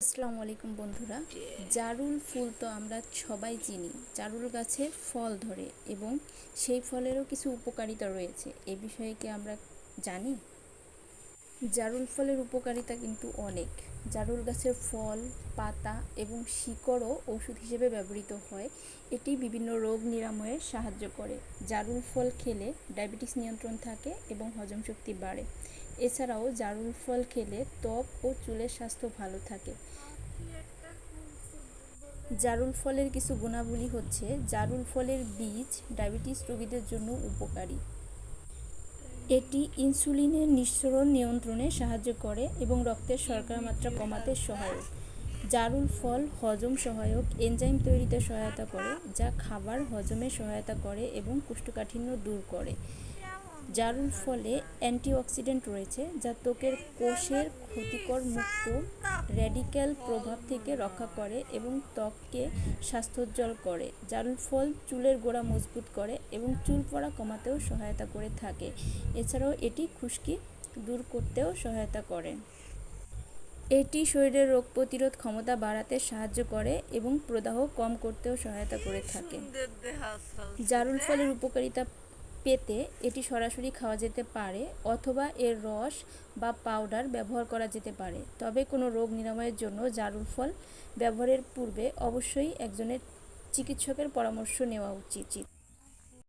আসসালামু আলাইকুম বন্ধুরা। জারুল ফুল তো আমরা সবাই চিনি। জারুল গাছে ফল ধরে এবং সেই ফলেরও কিছু উপকারিতা রয়েছে। এ বিষয়ে কি আমরা জানি? জারুল ফলের উপকারিতা কিন্তু অনেক। জারুল গাছের ফল, পাতা এবং শিকড়ও ওষুধ হিসেবে ব্যবহৃত হয়। এটি বিভিন্ন রোগ নিরাময়ে সাহায্য করে। জারুল ফল খেলে ডায়াবেটিস নিয়ন্ত্রণ থাকে এবং হজম শক্তি বাড়ে। এছাড়াও জারুল ফল খেলে ত্বক ও চুলের স্বাস্থ্য ভালো থাকে। জারুল ফলের কিছু গুণাবলী হচ্ছে, জারুল ফলের বীজ ডায়াবেটিস রোগীদের জন্য উপকারী। এটি ইনসুলিনের নিঃসরণ নিয়ন্ত্রণে সাহায্য করে এবং রক্তের শর্করা মাত্রা কমাতে সহায়ক। জারুল ফল হজম সহায়ক এনজাইম তৈরিতে সহায়তা করে, যা খাবার হজমে সহায়তা করে এবং কোষ্ঠকাঠিন্য দূর করে। জারুল ফলে অ্যান্টিঅক্সিডেন্ট রয়েছে, যা ত্বকের কোষের ক্ষতিকর মুক্ত র্যাডিক্যাল প্রভাব থেকে রক্ষা করে এবং ত্বককে স্বাস্থ্যোজ্জ্বল করে। জারুল ফল চুলের গোড়া মজবুত করে এবং চুল পড়া কমাতেও সহায়তা করে থাকে। এছাড়াও এটি খুশকি দূর করতেও সহায়তা করে। এটি শরীরের রোগ প্রতিরোধ ক্ষমতা বাড়াতে সাহায্য করে এবং প্রদাহ কম করতেও সহায়তা করে থাকে। জারুল ফলের উপকারিতা পেতে এটি সরাসরি খাওয়া যেতে পারে অথবা এর রস বা পাউডার ব্যবহার করা যেতে পারে। তবে কোনো রোগ নিরাময়ের জন্য জারুল ফল ব্যবহারের পূর্বে অবশ্যই একজনের চিকিৎসকের পরামর্শ নেওয়া উচিত।